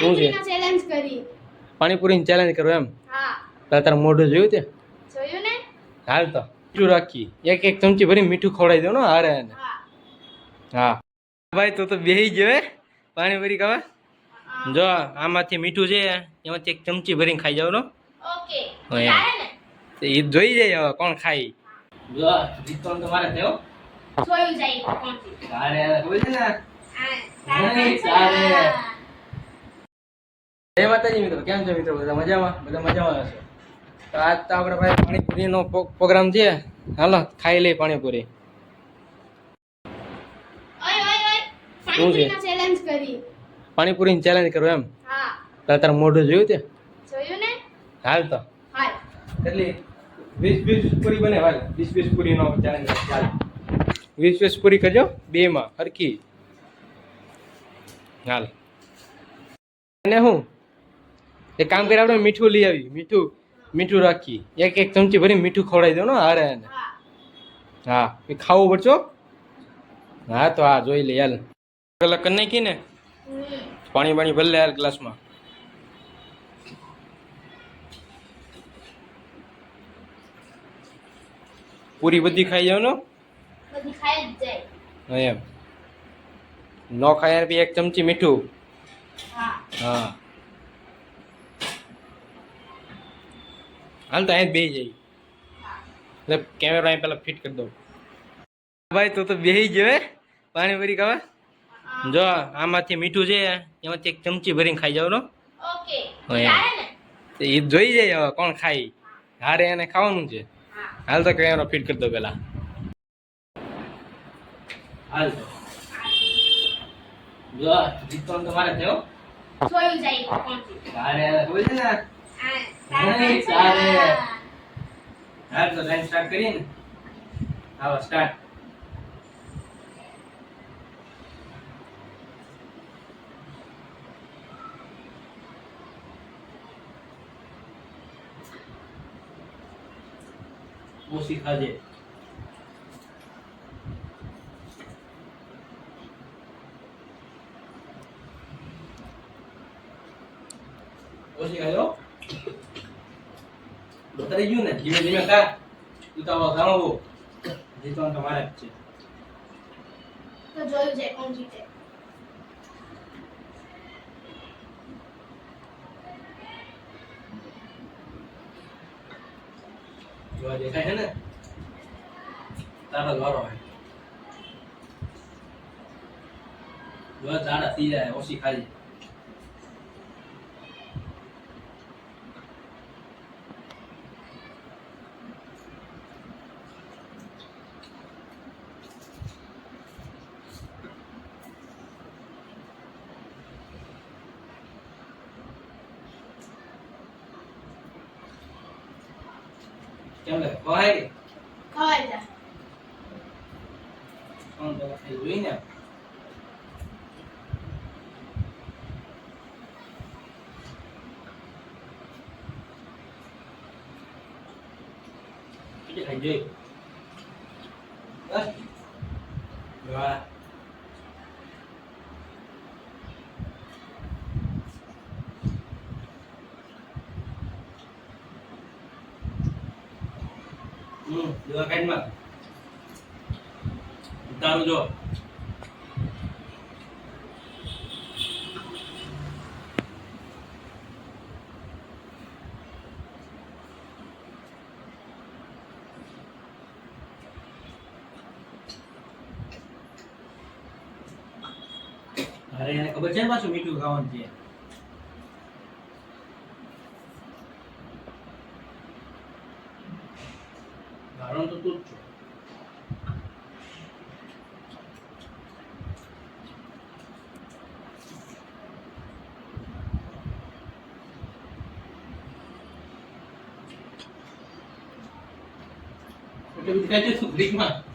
પાણીપુરીનો challenge કરી. પાણીપુરીની challenge કરો એમ? હા. તારે તારું મોઢું જોયું તે? જોયું ને? હાલ તો. મીઠું રાખી. એક એક ચમચી ભરી મીઠું ખવડાવી દો ને હારે એને. હા. ભાઈ તો તો બેહી ગયો હે? પાણીપુરી ખાવા. જો આમાંથી મીઠું છે એમાંથી એક ચમચી ભરીને ખાઈ જાવ ઓકે. એ જોઈ જાય હવે કોણ ખાય. જો જીતવાનું તો મારે થયો. જોયું જાય કોણ જીતે. અરે ખબર છે ને હા, તારા નહીં, પાંચસો ચાલે. ટકા. જય માતાજી મિત્રો કેમ છો મિત્રો? બધા મજામાં? બધા મજામાં હશે? તો આજ તો આપણે ભાઈ પાણીપુરીનો પ્રો- પ્રોગ્રામ છે. હાલો ખાઈ લઈ પાણીપુરી. શું છે? પાણીપુરીનો ચેલેન્જ ચેલેન્જ કરો એમ? હા. તારે મોઢું જોયું ને? હાલ તો. હાલ. કેટલી વીસ વીસ પૂરી બને હાલ. વીસ વીસ પૂરીનો ચેલેન્જ ચાલ વીસ વીસ પૂરી કરજો બે માં હરખી. હાલ. અને હું? એક કામ કરી આપણે મીઠું લઈ આવી. મીઠું મીઠું રાખી. એક એક ચમચી ભરી મીઠું ખવડાવી દો ને હારે એને હા એ ખાવું પડશો હા. તો હા જોઈ લે હાલ. પેલા કરી નાખી ને. પાણી પાણી ભરી લે હાલ ગ્લાસમાં. પૂરી બધી ખાઈ જાવ ને એમ. ન ખાય બી એક ચમચી મીઠું. હા. હાલ તો અહીંયા બે જાય. એટલે કેમેરા અહીં પેલા ફિટ કરી દઉં. ભાઈ તો તો બેસી ગયો પાણી ભરી ખાવા. જો આમાંથી મીઠું છે એમાંથી એક ચમચી ભરીને ખાઈ જાવ એ જોઈ જાય હવે કોણ ખાય. હારે એને ખાવાનું છે. હાલ તો કેમેરા ફિટ કરી દો પેલા હાલ જો જીતવાનું તમારે થયો સોયું જાય. કોણ છે હારે. ખબર ને. નહીં, ચાલે. હાલ હા તો લાઈન સ્ટાર્ટ કરીએ ને. આવો સ્ટાર્ટ ઓછી ખાજે ઓછી ખાજો બતાવી ગયું ને ધીમે ધીમે ખા ઉતાવળ ખાણો જીતવાનું તમારે જ છે તો જોયું જાય કોણ જીતે જોવા દેખાય છે ને તારો જ વારો હોય જોવા જાડા થઈ જાય ઓછી ખાલી કેમ લાગે ખવાય કે ખવાઈ જાય આમ તો ખાઈ જોઈ ને કેટલી ખાઈ જોઈ બસ વાહ દવા કાઢમાં ઉતારું જો. અરે એને ખબર છે પાછું મીઠું ખાવાનું છે? કારણ તો તું જ છો એટલે બધું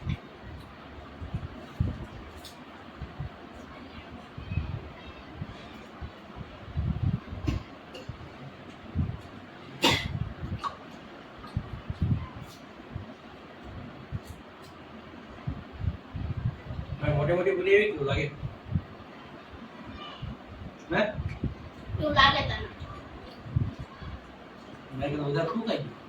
મોટી એવી કેવું લાગે. હે? કેવું લાગે તને. મેં કીધું વધારે શું ખાઈ ગયું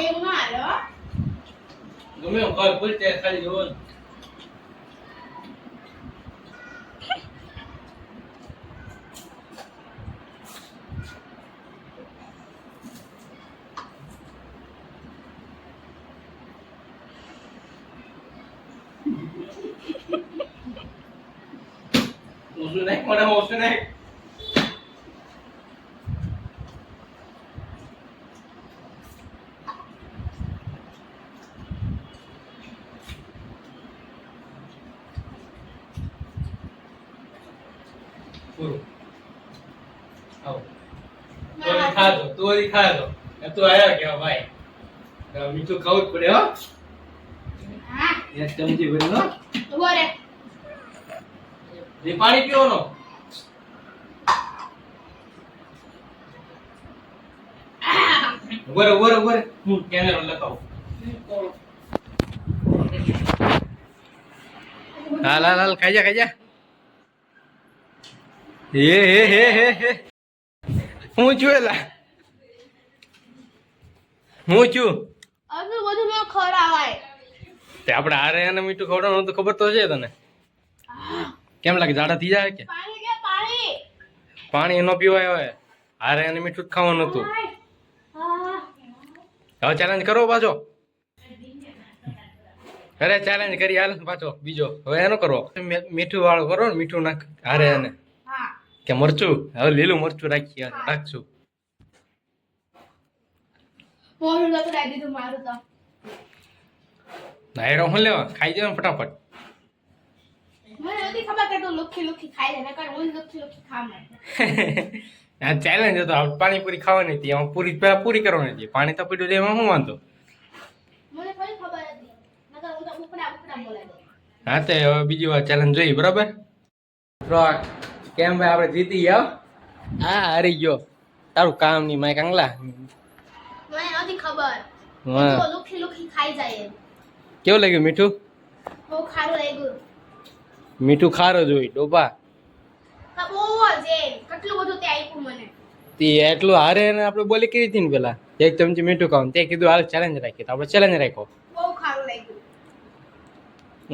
એવું ના હાલે હો ગમે એમ ખાય ભૂલ ત્યારે ખાલી જોવો ને. ઓછું નાખ પૂરું. આવો. તું હજી ખાધો તોરી ખાધો. એ તો આયા કેવા ભાઈ. તો મીઠું ખાવું જ પડે હો. હા. એક ચમચી ભરી લો. જે પાણી પીવાનો. નો રે ઊભો રે ઊભો રે. હું કેમેરો લગાવું. હાલ હાલ હાલ ખાઈ જા ખાઈ જા. હે હે હે હે હે. હું છું એલા. હું છું. આટલું બધું નો ખવડાવાય. તે આપણે હારે અને મીઠું ખવડાવવાનું તો ખબર તો છે તને. કેમ લાગે જાડા થઈ જાય કે? પાણી કે પાણી? પાણી ન પીવાય હવે. હારે અને મીઠું જ ખાવાનું હતું. હવે ચેલેન્જ કરો પાછો. અરે ચેલેન્જ કરી હાલ પાછો બીજો. હવે એનો કરો મીઠું વાળો કરો ને મીઠું નાખ હારે હા કે મરચું? હવે લીલું મરચું રાખીએ રાખશું. નાયરો હું લેવા? ખાઈ જાય ફટાફટ. મને નથી ખબર કે તું લુખી લુખી ખાઈ લે નકર હું જ લુખી લુખી ખામ આ ચેલેન્જ હતો પાણીપુરી ખાવાની હતી. એમાં પૂરી પેલા પૂરી કરવાની હતી. પાણી તો પીડ્યું એમાં શું વાંધો? મને કોઈ ખબર હતી નકર હું તો બીજી વાર ચેલેન્જ જોઈ બરાબર? ફ્રોક કેમ ભાઈ આપણે જીતી ગયા? હા હારી ગયો. તારું કામ નહીં માય કાંગલા. મને નથી ખબર. હા. તો લુખી લુખી ખાઈ જાય કેવું લાગ્યું મીઠું? બહુ ખારું લાગ્યું. મીઠું ખારો જોઈ ડોબા. બહુ જ કેટલું બધું તે આપ્યું મને. તે એટલું હારે ને આપણે બોલી કરી હતી ને પેલા. એક ચમચી મીઠું ખાવ તે કીધું હાલ ચેલેન્જ રાખી તો આપણે ચેલેન્જ રાખ્યો. બહુ ખારું લાગ્યું.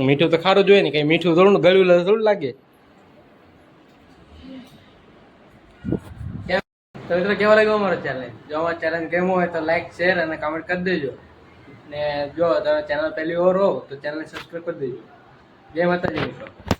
મીઠું તો ખારું જોઈએ ને કઈ મીઠું થોડું ગળ્યું થોડું લાગે. તો મિત્રો, કેવા લાગ્યો અમારો ચેલેન્જ જો અમારો ચેલેન્જ ગમ્યો હોય તો લાઈક શેર અને કમેન્ટ કરી દેજો. ને જો તમે ચેનલ પહેલી વાર હો તો ચેનલ સબસ્ક્રાઈબ કરી દેજો. જય માતાજી મિત્રો.